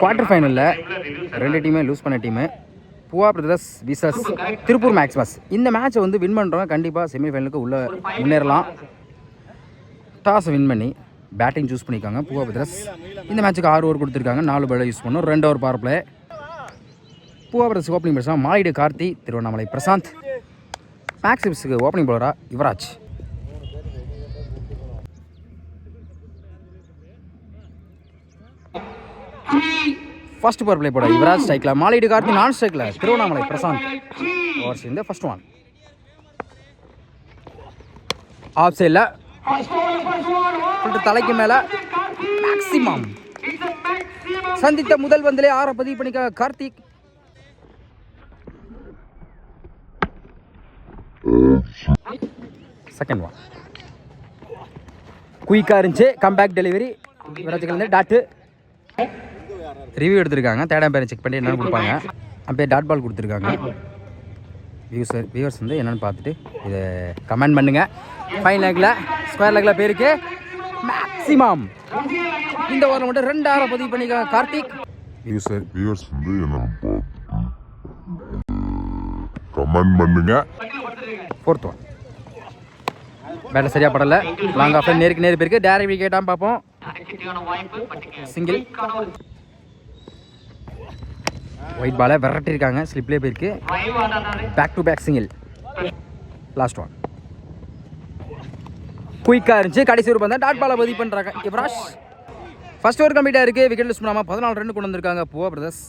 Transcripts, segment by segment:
Quarter ஃபைனலில் ரெண்டு டீமே lose பண்ண team Poova brothers versus Tiruppur maximus இந்த மேட்சை வந்து வின் பண்ணுறவங்க கண்டிப்பாக செமிஃபைனலுக்கு உள்ளே முன்னேறலாம் டாஸை வின் பண்ணி பேட்டிங் சூஸ் பண்ணியிருக்காங்க புவா பிரதர்ஸ் இந்த மேட்ச்சுக்கு ஆறு ஓவர் கொடுத்துருக்காங்க நாலு பேரை யூஸ் பண்ணோம் ரெண்டு over power play Poova brothers opening பேசுகிறோம் மாலிடு கார்த்தி திருவண்ணாமலை பிரசாந்த். மேக்ஸ் ஓப்பனிங் பவுலரா யுவராஜ். ஃபர்ஸ்ட் பவர் பிளே போட யுவராஜ் ஸ்ட்ரைக்கில் மாலிடு கார்த்தி நான் ஸ்ட்ரைக்கில் திருவண்ணாமலை பிரசாந்த். ஓவர்ஸ் இந்த ஃபர்ஸ்ட் ஒன் ஆஃப் சைடில் தலைக்கு மேலே மேக்ஸிமம் சந்தித்த முதல் பந்திலே ஆற பதிவு பண்ணிக்க கார்த்திக் செகண்ட் ஒன் குயிக்காக இருந்துச்சு கம்பேக் டெலிவரி டாட்டு ரிவ்யூ எடுத்திருக்காங்க. தேர்ட் பேரை செக் பண்ணி என்னென்னு கொடுப்பாங்க. அப்படியே டாட் பால் கொடுத்துருக்காங்க. வியூஸர் வியூவர்ஸ் வந்து என்னென்னு பார்த்துட்டு இதை கமெண்ட் பண்ணுங்கள் ஃபைன் லேக்கில் ஸ்கொயர் லேக்கில் பேருக்கு மேக்ஸிமம் இந்த ஓவரில் மட்டும் ரெண்டு ஆறை பதிவு பண்ணிக்க கார்த்திக். யூசர் வியூவர்ஸ் வந்து என்னன்னு கமெண்ட் பண்ணுங்க. ஃபோர்த் ஒன் பேட்டர் சரியாக படலை. லாங் ஆஃப் நேருக்கு நேர் பேருக்கு. டேரக்ட் விக்கெட்டாக பார்ப்போம். சிங்கிள் ஒயிட் பாலை விரட்டிருக்காங்க ஸ்லிப்லேயே போயிருக்கு. Back to back single last one குயிக்காக இருந்துச்சு. கடைசி ஒரு பந்தா டாட் பாலை பதிவு பண்ணுறாங்க யுவராஜ் ஃபர்ஸ்ட் ஓவர் கம்ப்ளீட்டாக இருக்குது விக்கெட் லிஸ்ட் பண்ணாமல் பதினாலு ரன் கொண்டு வந்திருக்காங்க. பூவா பிரதர்ஸ்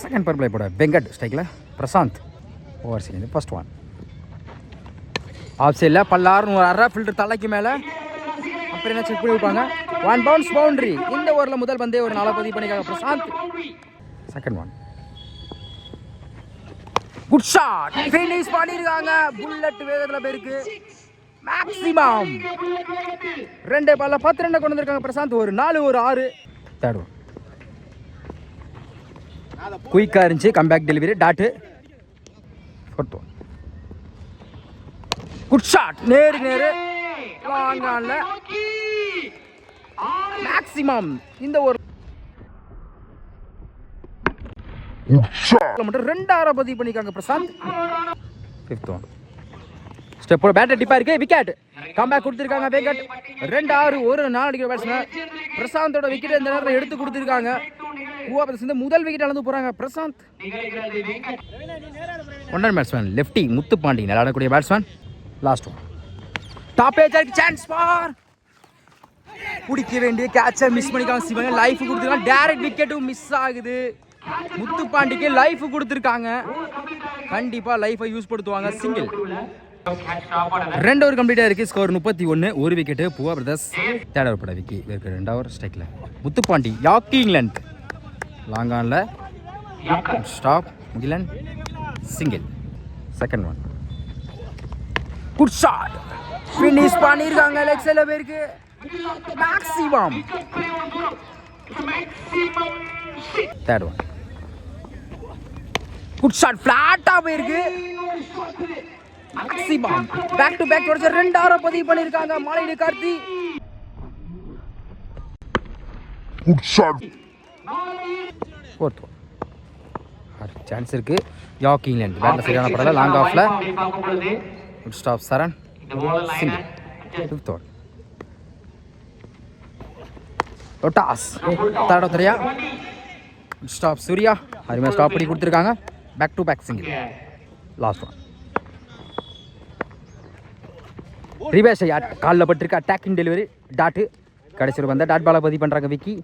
செகண்ட் பவர் பிளே போட. வெங்கட் ஸ்ட்ரைக்கில் Prashanth over second first one off சைடில் பல்லாறுன்னு ஒரு அரை ஃபில்டர் தலைக்கு மேலே. அப்புறம் என்ன செக் பண்ணி வைப்பாங்க ஒன் பவுன்ஸ் பவுண்டரி இந்த ஓவரில் முதல் பந்தே ஒரு நாளை பதிவு பண்ணிக்காங்க Prashanth second one good shot finish பண்ணிருக்காங்க. புல்லட் வேகத்துல போயிருக்கு. மேக்ஸிமம் ரெண்டு பால்ல பத்து ரெண்டு கொண்டு வந்திருக்காங்க பிரசாந்த். ஒரு நாலு ஒரு ஆறு. தேர்ட் ஒன் குயிக்காக இருந்துச்சு. Comeback delivery dot fourth one good shot Nehru நேரு. லாங் ஆன்ல மேக்ஸிமம் இந்த ஒரு மட்டும் ரெண்டாயிரம் பதிவு பண்ணிக்காங்க பிரசாந்த். ஃபிஃப்த் ஒன் ஸ்டெப்போட பேட்டர் டிப்பா இருக்கு விக்கெட் கம்பேக் கொடுத்துருக்காங்க விக்கெட் ரெண்டு ஆறு ஒரு நாலு அடிக்கிற பேட்ஸ்மேன் பிரசாந்தோட விக்கெட் இந்த நேரத்தில் எடுத்து கொடுத்துருக்காங்க. பூவா பிரதர்ஸ் வந்து முதல் விக்கெட் அளந்து போகிறாங்க பிரசாந்த். ஒன்றன் பேட்ஸ்மேன் லெஃப்டி முத்துப்பாண்டி விளையாடக்கூடிய பேட்ஸ்மேன் லாஸ்ட் ஒன் டாப் ஏஜருக்கு சான்ஸ் பார். பிடிக்க வேண்டிய கேட்சை மிஸ் பண்ணிக்காங்க சிவன் லைஃப் கொடுத்துருக்காங்க. டேரக்ட் விக்கெட்டும் மிஸ் ஆகுது. முத்துப்பாண்டிக்கு லைஃப் கொடுத்துருக்காங்க. கண்டிப்பாக லைஃபை யூஸ் படுத்துவாங்க சிங்கிள் ரெண்டு ஓவர் கம்ப்ளீட்டாக இருக்குது ஸ்கோர் முப்பத்தி ஒன்று ஒரு wicket Buva brothers third over பட விக்கி. இருக்கு ரெண்டு ஓவர் ஸ்ட்ரைக்கில் Muthupandi yaki England long stop England single second one good shot finish பண்ணிருக்காங்க லெக் சைடில் பேருக்கு. Maximum third one good shot ஃப்ளாட்டாக போயிருக்கு. மேக்ஸிமம் பேக் டு பேக் தொடச்சு ரெண்டு ஆறு பதிவு பண்ணியிருக்காங்க. Malaiyeedu Karthi. Good shot fourth one chance இருக்கு. யாக் இங்கிலாந்து பேட்டில் சரியான படல லாங் ஆஃப்ல good stop Saran. Fifth one toss third தெரியா. ஸ்டாப் சூர்யா. அருமையாக ஸ்டாப் பண்ணி கொடுத்துருக்காங்க. Back to back single last one ரிவேஷ் காலில் பட்டிருக்க. அட்டாக்கிங் டெலிவரி டாட்டு கடைசியில் வந்த டாட் பாலை பதிவு பண்ணுறாங்க விக்கி.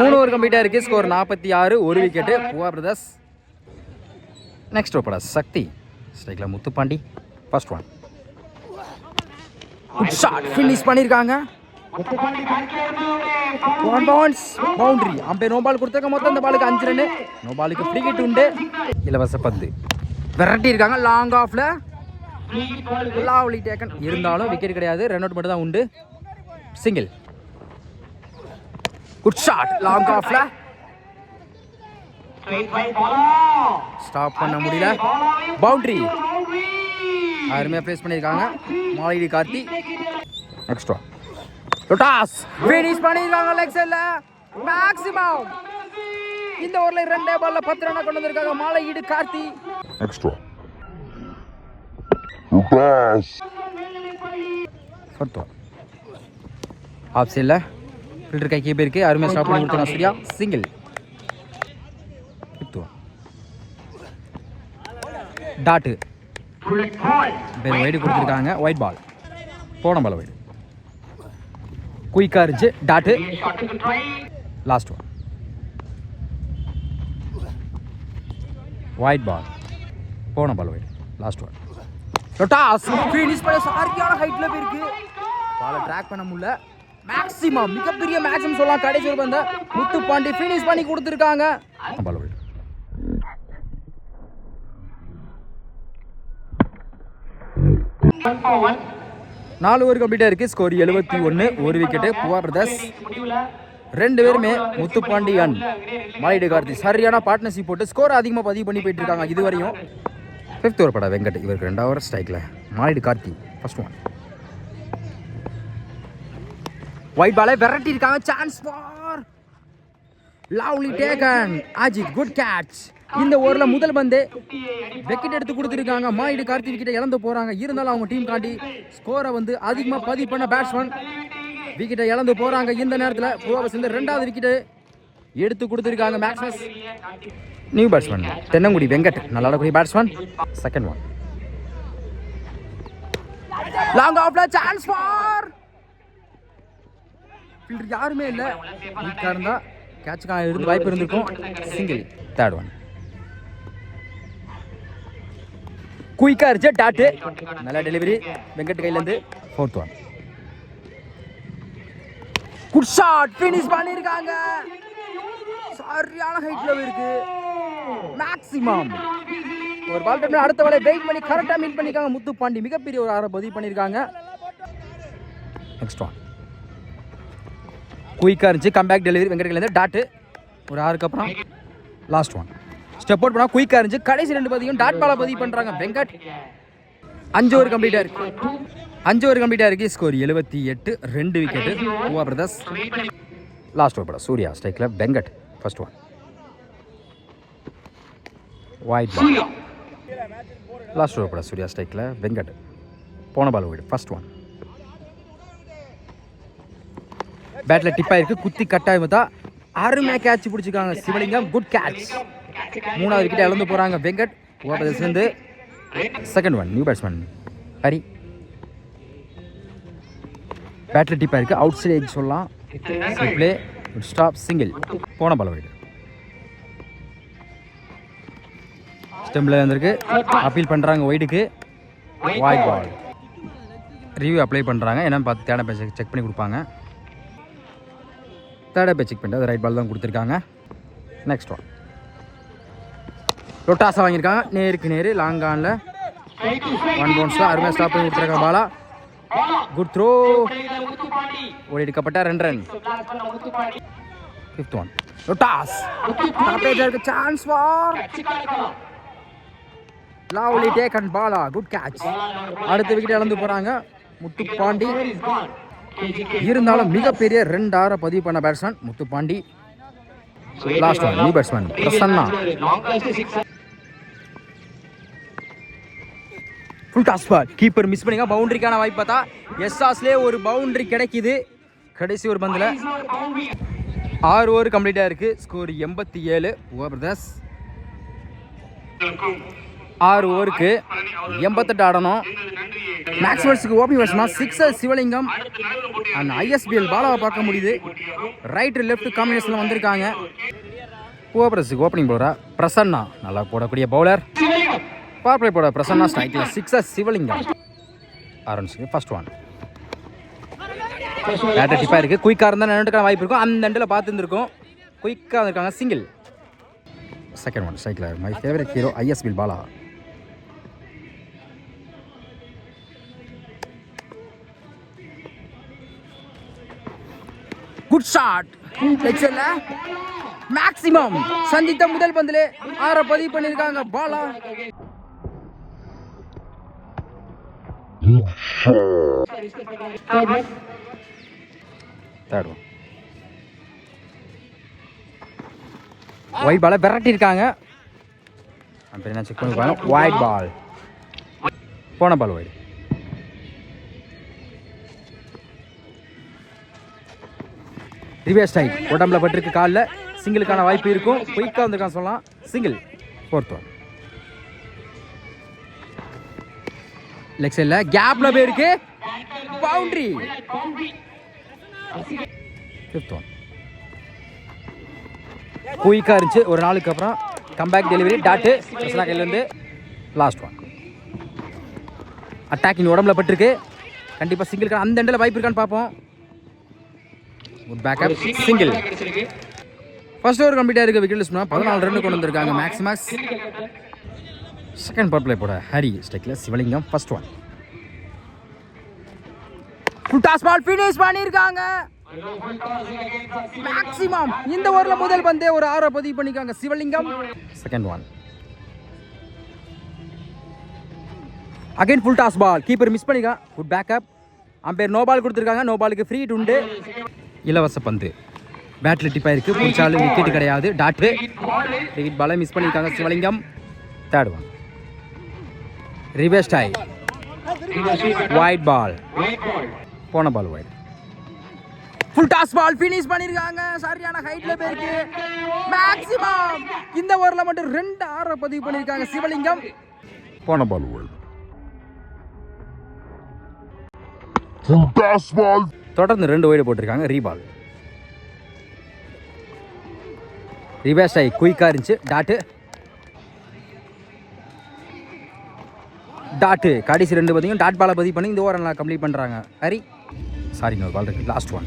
மூணு ஓவர் கம்ப்ளீட்டாக இருக்குது ஸ்கோர் நாற்பத்தி ஆறு. ஒரு விக்கெட்டு பூவா பிரதர்ஸ் நெக்ஸ்ட் ஓப்பட சக்தி. ஸ்ட்ரைக்கில் Muthupandi. First one shot finish பண்ணியிருக்காங்க பவுண்டரி அம்பே நோ பால் கொடுத்தாங்க மொத்தம் அந்த பாலுக்கு அஞ்சு ரன்னு. நோ பாலுக்கு ஃப்ரீ உண்டு. இலவச பந்து. விரட்டி இருக்காங்க லாங் ஆஃப்ல லாவ்லி டேக்கன் இருந்தாலும் விக்கெட் கிடையாது. ரன் அவுட் மட்டும் தான் உண்டு சிங்கிள் குட் ஷாட் லாங் ஆஃப்ல ஸ்டாப் பண்ண முடியல. பவுண்டரி அருமையாக ஃபேஸ் பண்ணியிருக்காங்க. Malidi Karthi. Next one toss finish பண்ணிருக்காங்க லெக் சைடுல மேக்ஸிமம் இந்த ஓவர்ல ரெண்டே பால்ல பத்து ரன் கொண்டு வந்திருக்காங்க Malaiyeedu Karthi. Extra. Pass. Fourth off சைடில் ஃபில்டர் கை கீப்பர் இருக்கு. அருமையாக ஸ்டாப் பண்ணி கொடுத்தாங்க சரியா சிங்கிள் டாட்டு பேர் வைடு கொடுத்துருக்காங்க. ஒயிட் பால் போன பால் வைடு குயிக்காக இருந்துச்சு. Dot last one wide ball போன ball wide last one toss finish பண்ண சாரியான ஹைட்ல போயிருக்கு. பாலை ட்ராக் பண்ண முடியல. மேக்ஸிமம் மிகப்பெரிய மேக்ஸிமம் சொல்லலாம். கடைசி ஒரு பந்த. முத்து பாண்டி ஃபினிஷ் பண்ணி கொடுத்துருக்காங்க. பால் வைடு நாலு ஓவர் கம்ப்ளீட்டாக இருக்குது ஸ்கோர் எழுபத்தி ஒன்று ஒரு விக்கெட்டு புவா பிரதர்ஸ். ரெண்டு பேருமே முத்துப்பாண்டியன் மலையீடு கார்த்தி சரியான பார்ட்னர்ஷிப் போட்டு ஸ்கோர் அதிகமாக பதிவு பண்ணி போயிட்டு இருக்காங்க இது வரையும் ஃபிஃப்த் ஓவர் படா வெங்கட். இவருக்கு ரெண்டாவது ஓவர் ஸ்ட்ரைக்கில் Malidu Karthi first one wide பாலை விரட்டி இருக்காங்க chance for lovely taken Ajith good catch இந்த ஓவரில் முதல் பந்து. விக்கெட் எடுத்து கொடுத்துருக்காங்க. மாயிடு கார்த்தி விக்கெட்டை இழந்து போகிறாங்க இருந்தாலும் அவங்க டீம் காண்டி ஸ்கோரை வந்து அதிகமாக பதிவு பண்ண பேட்ஸ்மேன் விக்கெட்டை இழந்து போகிறாங்க இந்த நேரத்தில் புவாவை சேர்ந்து ரெண்டாவது விக்கெட்டு எடுத்து கொடுத்துருக்காங்க Maxes new batsman Thennangudi Venkat. நல்லா ஆடக்கூடிய பேட்ஸ்மேன் செகண்ட் ஒன் லாங் ஆஃப்ல சான்ஸ் ஃபார் ஃபீல்டர் யாருமே இல்லை. வீக்காக இருந்தால் கேட்சுக்காக இருந்து வாய்ப்பு இருந்திருக்கும். சிங்கிள் தேர்ட் ஒன் குயிக்காக இருந்துச்சு டாட்டு. நல்ல டெலிவரி வெங்கட் கையிலேருந்து fourth one good shot finish பண்ணியிருக்காங்க. சரியான ஹைட்ல இருக்கு மேக்ஸிமம் ஒரு பால் டைம்ல அடுத்த பாலை வெயிட் பண்ணி கரெக்டாக மீட் பண்ணிருக்காங்க முத்து பாண்டி மிகப்பெரிய ஒரு ஆரை பதிவு பண்ணியிருக்காங்க. நெக்ஸ்ட் ஒன் குயிக்காக இருந்துச்சு. கம்பேக் டெலிவரி வெங்கட்கிலேருந்து டாட்டு. ஒரு ஆறுக்கு அப்புறம். லாஸ்ட் ஒன் ஸ்டெப் அவுட் பண்ணால் குயிக்காக இருந்துச்சு. கடைசி ரெண்டு பதியும் டாட் பாலை பதிவு பண்ணுறாங்க வெங்கட். அஞ்சு ஓவர் கம்ப்ளீட்டாக இருக்கு. அஞ்சு ஓவர் கம்ப்ளீட்டாக இருக்கு. ஸ்கோர் எழுபத்தி எட்டு ரெண்டு விக்கெட்டு பூவா பிரதர்ஸ் லாஸ்ட் ஓவர் சூர்யா ஸ்ட்ரைக்கில் Venkat first one wide ball last over Surya ஸ்ட்ரைக்கில் வெங்கட். போன பால் ஓடு ஃபர்ஸ்ட் ஒன் பேட்டில் டிப் ஆயிருக்கு. குத்தி கட்டாயம் பார்த்தா அருமையாக கேட்ச் பிடிச்சிருக்காங்க சிவலிங்கம். குட் கேட்ச் மூணாவது விக்கெட் இழந்து போகிறாங்க Venkat. Poova brothers second one new batsman Hari. Battle டிப்பாக இருக்குது அவுட் சைட் எக் சொல்லலாம் ப்ளே ஸ்டாப் சிங்கிள் போன பால் வைடு ஸ்டெம்பில் வந்திருக்கு அப்பீல் பண்ணுறாங்க ஒயிடுக்கு வாய்ட் பால் ரிவ்யூ அப்ளை பண்ணுறாங்க என்னன்னு பார்த்து தேட பேச்சை செக் பண்ணி கொடுப்பாங்க. தேர்ட் பேட்ச் செக் பண்ணிட்டு அது ரைட் பால் தான் கொடுத்துருக்காங்க. நெக்ஸ்ட் ஒன் ரொட்டாஸா வாங்கியிருக்காங்க. நேருக்கு நேரு லாங் ஆனில் ஒன் பவுன்ஸில் அருமையாக ஸ்டாப் பண்ணி கொடுத்துருக்காங்க பாலா. குட் த்ரோ ஓடி எடுக்கப்பட்ட ரெண்டு ரன் ஃபிஃப்த் ஒன் ரொட்டாஸ். இருக்கு chance for lovely taken Bala. Good catch அடுத்த விக்கெட் இழந்து போகிறாங்க முத்துப்பாண்டி. இருந்தாலும் மிகப்பெரிய ரெண்டு பதிவு பண்ண batsman Muthupandi. Last one new batsman Prasanna. Full toss ball keeper miss பண்ணிங்க பவுண்டரிக்கான வாய்ப்பு பார்த்தா எஸ்ஆஸ்லேயே ஒரு பவுண்டரி கிடைக்குது. கடைசி ஒரு பந்தில். ஆறு ஓவர் கம்ப்ளீட்டாக இருக்குது ஸ்கோர் எண்பத்தி ஏழு. ஓவர் பிரதர்ஸ் ஆறு ஓவருக்கு எண்பத்தெட்டு ஆடணும். மேக்ஸ்வெல்ஸுக்கு ஓப்பனிங் வருஷமா சிக்ஸர் சிவலிங்கம் அண்ட் ஐஎஸ்பிஎல் பாலாவை பார்க்க முடியுது. ரைட்டு லெஃப்ட் காம்பினேஷனில் வந்திருக்காங்க. புவா ஓப்பனிங் போடுறா பிரசன்னா. நல்லா போடக்கூடிய பவுலர் பவர் பிளே போட பிரசன்னா ஸ்ட்ரைக்கில் சிக்ஸர் சிவலிங்கம். ஆரம்பிச்சுங்க ஃபர்ஸ்ட் ஒன் பேட்டர் டிப்பாக இருக்குது குயிக்காக இருந்தால் நின்றுக்கான வாய்ப்பு இருக்கும். அந்த எண்டில் பார்த்துருந்துருக்கும். குயிக்காக இருக்காங்க single second one cycle my favourite hero ISPL Bala good shot லெக்ஸல்ல maximum சந்தித்த முதல் பந்திலே ஆற பதிவு பண்ணியிருக்காங்க பாலா. தேர்ட் ஒயிட் பாலை விரட்டி இருக்காங்க அப்படி என்ன செக் பண்ணி பாருங்க. ஒயிட் பால் போன பால் ஒயிட் ரிவேஸ் டைம் உடம்புல பட்டிருக்கு காலில். சிங்கிளுக்கான வாய்ப்பு இருக்கும். குயிக்காக வந்திருக்கான்னு சொல்லலாம். சிங்கிள் ஃபோர்த் ஒன் லெக் சைடில் கேப்பில் போயிருக்கு. பவுண்டரி ஃபிஃப்த் ஒன் குயிக்காக இருந்துச்சு. ஒரு நாளுக்கு அப்புறம் கம்பேக் டெலிவரி டாட்டு ரசனா கையிலேருந்து லாஸ்ட் ஒன் அட்டாக்கிங் உடம்புல பட்டிருக்கு. கண்டிப்பாக சிங்கிள் அந்த எண்டில் வாய்ப்பு இருக்கான்னு பார்ப்போம். Good backup single first over கம்ப்ளீட்டாக இருக்க விக்கெட் லிஸ்ட்னா பதினாலு ரன் கொண்டு வந்திருக்காங்க. மேக்ஸிமஸ் செகண்ட் பவர் பிளே போட Hari ஸ்டெக்கில் Sivalingam first one full toss ball finish பண்ணியிருக்காங்க மேக்ஸிமம் இந்த ஓவரில் முதல் பந்தே ஒரு ஆறை பதிவு பண்ணிக்காங்க Sivalingam. Second one again full toss ball keeper miss பண்ணிக்கான் good backup umpire no ball கொடுத்துருக்காங்க. நோ பாலுக்கு ஃப்ரீ உண்டு. இலவச பந்து. பேட்டில் டிப்பாக இருக்குது பிடிச்சாலும் விக்கெட் கிடையாது. டாட்டு விக்கெட் பாலை மிஸ் பண்ணியிருக்காங்க சிவலிங்கம். தேர்ட் ஒன் ரிவர்ஸ் டை ஒயிட் பால் போன ball wide full toss ball finish பண்ணிருக்காங்க. சரியான ஹைட்ல போயிருக்கு. மேக்ஸிமம் இந்த ஓவர்ல மட்டும் ரெண்டு ஆறை பதிவு பண்ணிருக்காங்க சிவலிங்கம். போன ball wide full toss ball தொடர்ந்து ரெண்டு ஒய்டு போட்டிருக்காங்க ரீபால் ரிவர்ஸ் ஆகி குயிக்காக இருந்துச்சு. டாட்டு டாட்டு கடைசி ரெண்டு பார்த்தீங்கன்னா டாட் பாலை பதிவு பண்ணி இந்த ஓவர் நல்லா கம்ப்ளீட் பண்ணுறாங்க ஹரி? சாரி இன்னொரு பால் இருக்கு. லாஸ்ட் ஒன்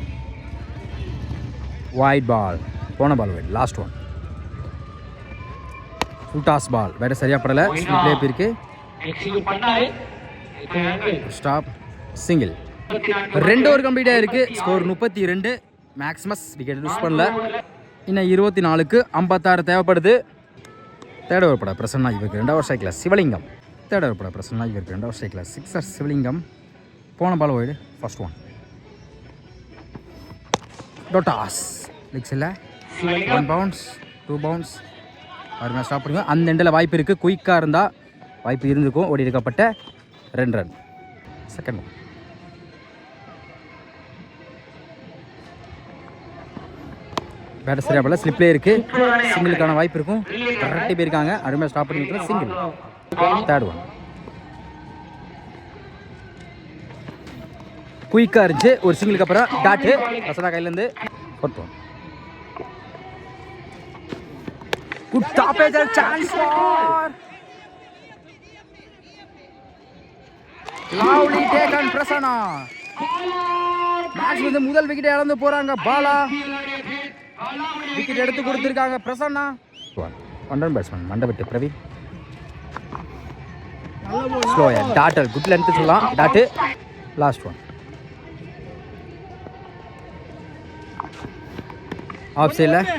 ஒயிட் பால் போன ball wide last one full toss ball வேற சரியா படலை. ஸ்லிப்லே போயிருக்கு. ஸ்டாப் சிங்கிள் ரெண்டு ஓவர். கம்ப்ளீட்டாக இருக்கு ஸ்கோர் முப்பத்தி ரெண்டு மேக்ஸிமஸ் விக்கெட் லூஸ் பண்ணல. இன்னும் இருபத்தி நாலுக்கு ஐம்பத்தாறு தேவைப்படுது. தேர்ட் ஓவர் பட பிரசன்னா இவருக்கு. ரெண்டாவது ஸ்ட்ரைக்கில் சிவலிங்கம். தேர்ட் ஓவர் பட பிரசன்னா இருக்குது ரெண்டாவது ஸ்ட்ரைக்கில் சிக்ஸர் சிவலிங்கம் போன பால் ஓய்டு ஃபர்ஸ்ட் ஒன் டோட்டாஸ் லிக்ஸ் இல்லை. ஒன் பவுன்ஸ் டூ பவுன்ஸ் அருமையாக ஸ்டாப் பண்ணுவோம் அந்த எண்டில் வாய்ப்பு இருக்குது குயிக்காக இருந்தால் வாய்ப்பு இருந்திருக்கும். ஓடி எடுக்கப்பட்ட ரெண்டு ரன் செகண்ட் ஒன் பேட்டர் சரியாக போல ஸ்லிப்லேயே இருக்குது சிங்கிளுக்கான வாய்ப்பு இருக்கும். கரெக்டாக போயிருக்காங்க. அருமையாக ஸ்டாப் பண்ணி சிங்கிள் third one. குயிக்காக இருந்துச்சு ஒரு சிங்கிளுக்கு அப்புறம் டாட்டு ரசனா கையிலேருந்து fourth one good top edge chance for lovely and Prasanna match வந்து முதல் விக்கெட் இழந்து போறாங்க பாலா. விக்கெட் எடுத்து கொடுத்துருக்காங்க Prasanna. One batsman Mandapattu Praveen. ஸ்லோயா டாட்டர் குட் லென்த்து சொல்லலாம் டாட்டு லாஸ்ட் ஒன் ஆஃப் சைடில்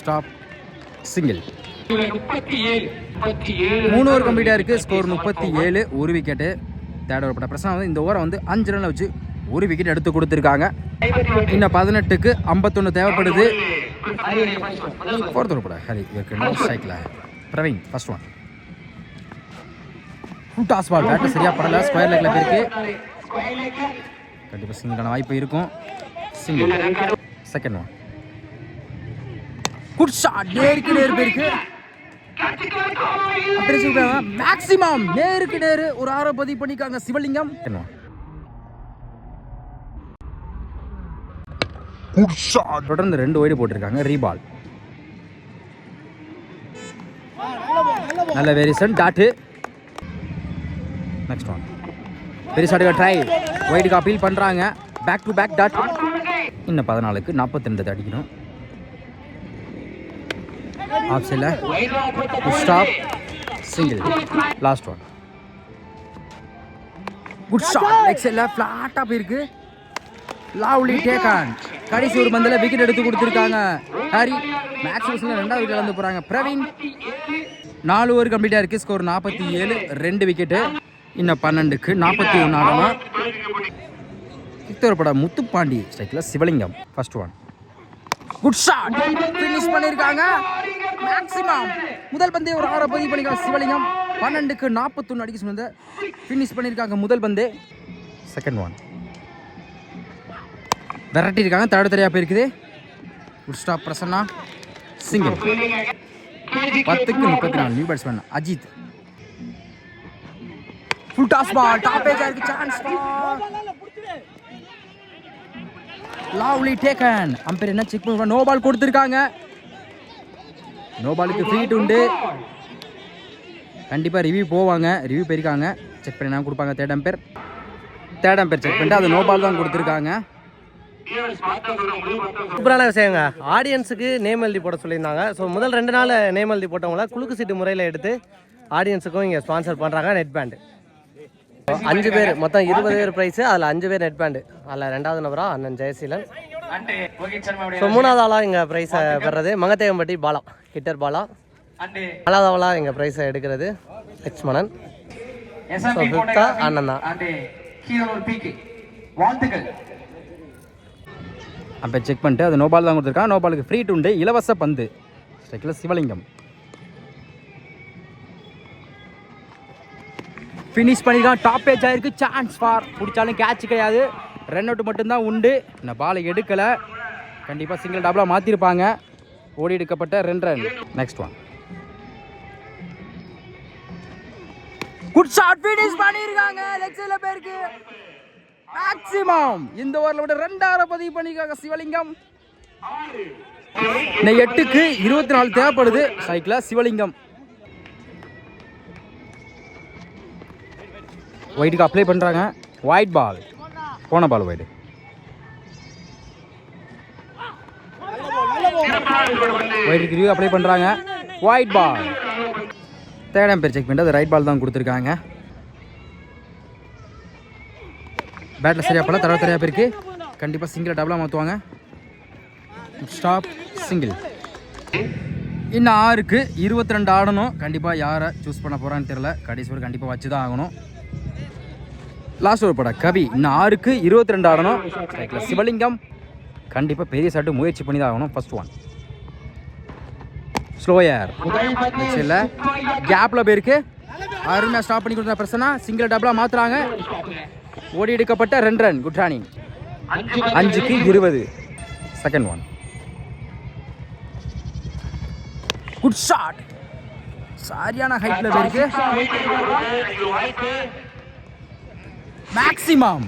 ஸ்டாப் சிங்கிள் மூணு ஓவர் கம்ப்ளீட்டாக இருக்குது ஸ்கோர் முப்பத்தி ஏழு. ஒரு விக்கெட்டு தேர்ட் ஓவர் பட்ட பிரச்சனை வந்து இந்த ஓவரை வந்து அஞ்சு ரனில் வச்சு ஒரு விக்கெட் எடுத்து கொடுத்துருக்காங்க. இன்னும் பதினெட்டுக்கு ஐம்பத்தொன்று தேவைப்படுது. ஃபோர்த் ஓவர் பட. ஹரி இவருக்கு Praveen first one full toss ball batter சரியாக படல ஸ்கொயர் லெக்கில் போயிருக்கு கண்டிப்பாக சிங்கிளான வாய்ப்பு இருக்கும். Single second one good shot நேருக்கு நேர் போயிருக்கு. மேக்ஸிமம் நேருக்கு நேரு ஒரு ஆரோ பதிவு பண்ணிக்காங்க சிவலிங்கம். தொடர்ந்து ரெண்டு ஒய்டு போட்டிருக்காங்க. ரீபால் நல்ல வெரிசன் டாட்டு நெக்ஸ்ட் ஒன் பெரிய ஷாட்டுக்கு ட்ரை ஒயிட்டுக்கு அப்பீல் பண்ணுறாங்க பேக் டு பேக் டாட் இன்னும் பதினாலுக்கு நாற்பத்தி ரெண்டு அடிக்கணும் ஆஃப் சைடில் stop single last one good shot leg சைடில் ஃப்ளாட்டாக போயிருக்கு. லாவ்லி டேக்கான் கடைசி ஒரு பந்தில் விக்கெட் எடுத்து கொடுத்துருக்காங்க. ஹரி மேட்ச் விசில் ரெண்டாவது வந்து போகிறாங்க பிரவீன் நாலு ஓவர் கம்ப்ளீட்டாக இருக்குது ஸ்கோர் நாற்பத்தி ஏழு ரெண்டு விக்கெட்டு இன்னும் பன்னெண்டுக்கு நாற்பத்தி ஒன்று இத்தொரு படம் முத்துப்பாண்டி ஸ்ட்ரைக்கில் Sivalingam. First one good shot finish பண்ணியிருக்காங்க மேக்ஸிமம் முதல் பந்தே ஒரு ஆறு பதிவு பண்ணிருக்காங்க சிவலிங்கம். பன்னெண்டுக்கு நாற்பத்தொன்று அடிக்க சொன்னது ஃபினிஷ் பண்ணியிருக்காங்க முதல் பந்தே. செகண்ட் ஒன் விரட்டியிருக்காங்க. தட தடையாக போயிருக்குது. Good stop Prasanna. சிங்கிள் பத்துக்கு முப்பத்தி நாலு new batsman Ajith. Full toss ball top edge இருக்கு சான்ஸ் லவ்லி டேக்கன் அம்பேர் என்ன செக் பண்ணுவாங்க நோ பால் கொடுத்துருக்காங்க. நோ பாலுக்கு ஃப்ரீட் உண்டு. கண்டிப்பாக ரிவ்யூ போவாங்க. ரிவ்யூ போயிருக்காங்க. செக் பண்ணி என்ன கொடுப்பாங்க third umpire third umpire check பண்ணிட்டு அது நோ பால் தான் கொடுத்துருக்காங்க. சூப்பரான விஷயங்க. ஆடியன்ஸுக்கு நேம் எழுதி போட சொல்லியிருந்தாங்க. ஸோ முதல் ரெண்டு நாள் நேம் எழுதி போட்டவங்கள குலுக்கு சீட்டு முறையில் எடுத்து ஆடியன்ஸுக்கும் இங்கே ஸ்பான்சர் பண்ணுறாங்க நெட் பேண்டு அஞ்சு பேர் மொத்தம் இருபது பேர் ப்ரைஸு அதில் அஞ்சு பேர் நெட் பேண்டு அதில் ரெண்டாவது நபரா அண்ணன் ஜெயசீலன். ஸோ மூணாவது ஆளாக எங்கள் ப்ரைஸை பெறது மங்கத்தேவம்பட்டி பாலா ஹிட்டர் பாலா. நாலாவது ஆளாக எங்கள் ப்ரைஸை எடுக்கிறது லட்சுமணன். ஸோ ஃபிஃப்த்தா அண்ணன் தான். வாழ்த்துக்கள். அப்போ செக் பண்ணிட்டு அது நோபால் தான் கொடுத்துருக்காங்க நோபாலுக்கு ஃப்ரீ டுண்டு உண்டு இலவச பந்து. ஸ்ட்ரைக்கில் சிவலிங்கம். ஃபினிஷ் பண்ணியிருக்கான் டாப் பேஜ் ஆயிருக்கு. சான்ஸ் ஃபார் பிடிச்சாலும் கேட்ச் கிடையாது. ரன் அவுட் மட்டும்தான் உண்டு. இந்த பாலை எடுக்கலை. கண்டிப்பாக சிங்கிள் டபுளாக மாற்றிருப்பாங்க ஓடி எடுக்கப்பட்ட ரெண்டு run next one good shot finish பண்ணியிருக்காங்க லெக் சைடில் பேருக்கு மேக்ஸிமம் இந்த ஓவரில் விட ரெண்டாயிரம் பதிவு பண்ணியிருக்காங்க சிவலிங்கம். இந்த எட்டுக்கு இருபத்தி நாலு தேவைப்படுது. சைக்கிளில் சிவலிங்கம். ஒயிட்டுக்கு அப்ளை பண்ணுறாங்க ஒயிட் பால் போன பால் ஒயிட் ஒயிட்டுக்கு ரிவ்யூ அப்ளை பண்ணுறாங்க ஒயிட் பால் தேர்ட் பேர் செக் பண்ணிட்டு அது ரைட் பால் தான் கொடுத்துருக்காங்க. பேட்டில் சரியாக போல தடவை தடையாக போயிருக்கு. கண்டிப்பாக சிங்கிள் டபுளாக மாற்றுவாங்க ஸ்டாப் சிங்கிள் இன்னும் ஆறுக்கு இருபத்தி ரெண்டு ஆடணும். கண்டிப்பாக யாரை சூஸ் பண்ண போகிறான்னு தெரில கடைசி ஒரு கண்டிப்பாக வச்சு தான் ஆகணும். லாஸ்ட் ஒரு படம் கவி. இன்னும் ஆறுக்கு இருபத்தி ரெண்டு ஆடணும் சிவலிங்கம் கண்டிப்பாக பெரிய சாட்டு முயற்சி பண்ணி தான் ஆகணும். ஃபர்ஸ்ட் ஒன் ஸ்லோயர் இல்லை. கேப்பில் போயிருக்கு. அருமையாக ஸ்டாப் பண்ணி கொடுத்த பிரச்சனை சிங்கிள் டபுளாக மாற்றுறாங்க ஓடி எடுக்கப்பட்ட ரெண்டு ரன் குட் ரானிங் அஞ்சுக்கு இருபது. செகண்ட் ஒன் குட் ஷாட் சரியான ஹைட்ல இருக்கு. மேக்ஸிமம்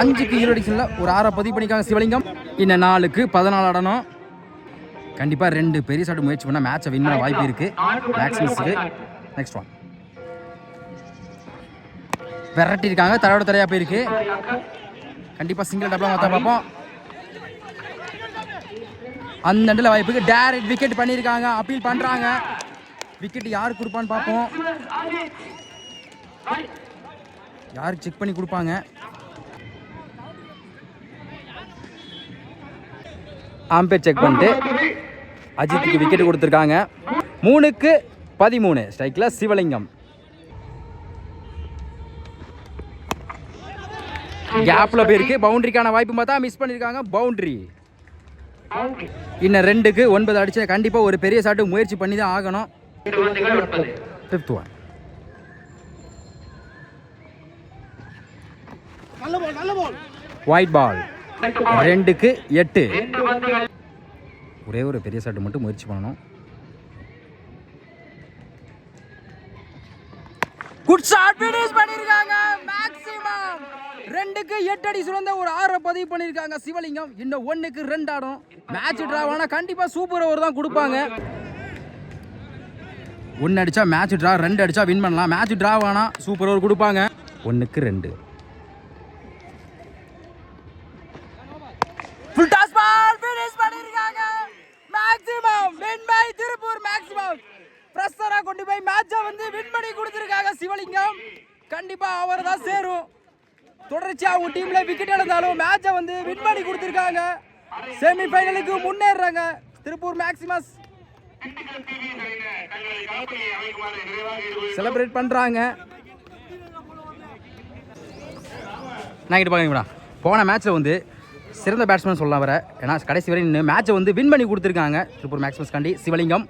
அஞ்சுக்கு இருபது அடிஷன்ல ஒரு ஆறை பதிவு பண்ணிக்காங்க சிவலிங்கம். இன்னும் நாலுக்கு பதினாலு ஆடணும் கண்டிப்பாக ரெண்டு பெரிய ஷாட் முயற்சி பண்ணால் மேட்சை வின் பண்ண வாய்ப்பு இருக்கு. மேக்ஸிமஸுக்கு நெக்ஸ்ட் ஒன் விரட்டி இருக்காங்க தரையோட தரையா போயிருக்கு. கண்டிப்பாக சிங்கிள் டபுளாக மொத்தம் பார்ப்போம். அந்த இடத்துல வாய்ப்புக்கு டேரக்ட் விக்கெட் பண்ணியிருக்காங்க. அப்பீல் பண்ணுறாங்க விக்கெட் யார் கொடுப்பான்னு பார்ப்போம். யாருக்கு செக் பண்ணி கொடுப்பாங்க. ஆம்பேர் செக் பண்ணிட்டு அஜித்துக்கு விக்கெட் கொடுத்துருக்காங்க. மூணுக்கு பதிமூணு. ஸ்ட்ரைக்கில் சிவலிங்கம். கேப்ல போயிருக்கு. பவுண்டரிக்கான வாய்ப்பு பார்த்தா மிஸ் பண்ணிருக்காங்க பவுண்டரி இன்னும் ரெண்டுக்கு ஒன்பது அடிச்சு கண்டிப்பா ஒரு பெரிய சாட்டு முயற்சி பண்ணி தான் ஆகணும். ஃபிஃப்த் ஒன் ஒயிட் பால் ரெண்டுக்கு எட்டு. ஒரே ஒரு பெரிய சாட்டு மட்டும் முயற்சி பண்ணணும். குட் ஷாட் ஃபினிஷ் பண்ணிருக்காங்க மேக்ஸிமம் ரெண்டுக்கு எட்டு அடி சுழந்த ஒரு ஆறை பதிவு பண்ணிருக்காங்க சிவலிங்கம். இன்னும் ஒன்றுக்கு ரெண்டு ஆடும். மேட்ச் டிராவானா கண்டிப்பாக கண்டிப்பா சூப்பர் ஓவர் தான் கொடுப்பாங்க. ஒன்று அடிச்சா மேட்ச் டிரா ரெண்டு அடிச்சா வின் பண்ணலாம். மேட்ச் டிராவ் சூப்பர் ஓவர் கொடுப்பாங்க. ஒன்றுக்கு ரெண்டு. ஃபுல் டாஸ் பால் ஃபினிஷ் பண்ணிருக்காங்க maximum win by Tiruppur maximum பிரஷரா கொண்டு போய் மேட்சை வந்து வின் பண்ணி கொடுத்துருக்காங்க சிவலிங்கம். கண்டிப்பா அவர் தான் சேரும். தொடர்ச்சியா அவங்க டீம்ல விக்கெட் இழந்தாலும் மேட்சை வந்து வின் பண்ணி கொடுத்துருக்காங்க. செமி ஃபைனலுக்கு முன்னேறுறாங்க. திருப்பூர் மேக்சிமஸ் செலிப்ரேட் பண்றாங்க. நான் கிட்ட பார்க்குறீங்களா போன மேட்ச்சில் வந்து சிறந்த பேட்ஸ்மேன் சொல்லலாம் வர ஏன்னா கடைசி வரை நின்று மேட்சை வந்து வின் பண்ணி கொடுத்துருக்காங்க. திருப்பூர் மேக்ஸ்மஸ் காண்டி சிவலிங்கம்.